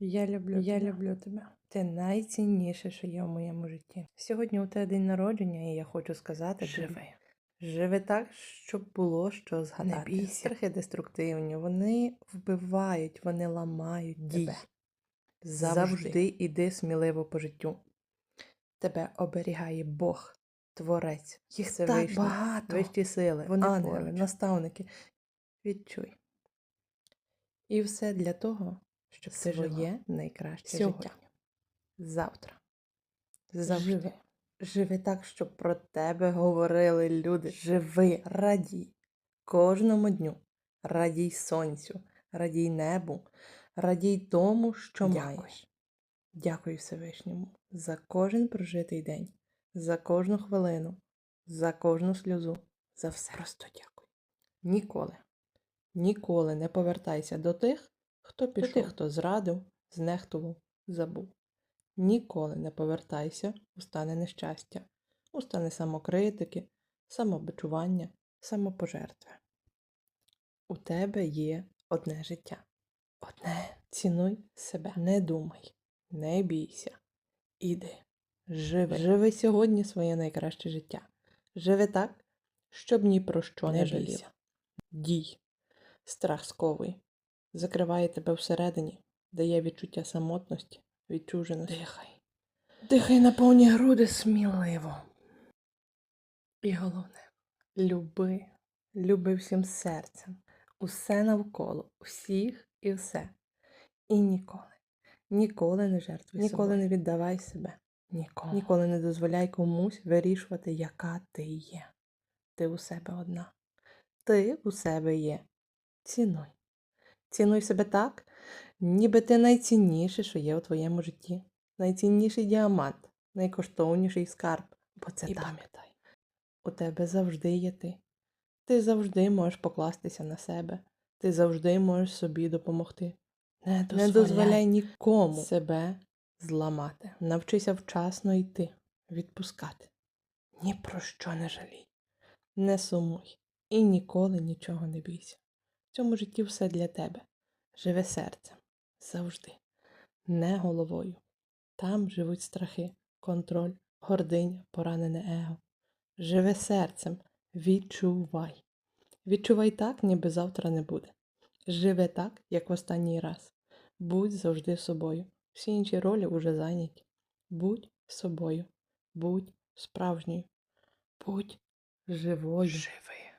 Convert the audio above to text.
Я люблю, Я тебе. люблю тебе. Ти найцінніше, що є в моєму житті. Сьогодні у тебе день народження, і я хочу сказати Живи. Живи так, щоб було що згадати. бійся. Страхи деструктивні, вони вбивають, вони ламають Дій. тебе. Завжди. Завжди. іди сміливо по життю. Тебе оберігає Бог, Творець, Їх Всевишній, так багато. вищі сили, Вони ангели, поруч. наставники. Відчуй. І все для того, щоб Ти жила. своє найкраще Сьогодні. життя. Завтра. Завжди. Живи. Живи так, щоб про тебе говорили люди. Живи, радій кожному дню. Радій сонцю, радій небу, радій тому, що Дякуй. маєш. Дякую Всевишньому за кожен прожитий день, за кожну хвилину, за кожну сльозу, за все. Просто дякую. Ніколи, ніколи не повертайся до тих, хто пішов, тих, хто зрадив, знехтував, забув. Ніколи не повертайся у стани нещастя, у стани самокритики, самобичування, самопожертви. У тебе є одне життя. Одне. Цінуй себе. Не думай, не бійся. Іди. Живи. Живи сьогодні своє найкраще життя. Живи так, щоб ні про що не, Не жалів. Дій. Страх сковує. Закриває тебе всередині, дає відчуття самотності, відчуженості. Дихай. Дихай на повні груди сміливо. І головне, люби, люби всім серцем, усе навколо, всіх і все. І ніколи, ніколи не жертвуй Ніколи не віддавай себе. Ніколи. Ніколи не дозволяй комусь вирішувати, яка ти є. Ти у себе одна. Ти у себе є. Цінуй. Цінуй себе так, ніби ти найцінніше, що є у твоєму житті. Найцінніший діамант, найкоштовніший скарб. Бо це І так. пам'ятай. У тебе завжди є ти. Ти завжди можеш покластися на себе. Ти завжди можеш собі допомогти. Не Не дозволяй нікому себе зламати. Навчися вчасно йти, відпускати. Ні про що не жалій. Не сумуй і ніколи нічого не бійся. В цьому житті все для тебе. Живе серцем завжди, не головою. Там живуть страхи, контроль, гординя, поранене его. Живе серцем, відчувай. Відчувай так, ніби завтра не буде. Живи так, як в останній раз. Будь завжди собою. Всі інші ролі уже зайняті. Будь собою, будь справжньою, будь живою. Живи.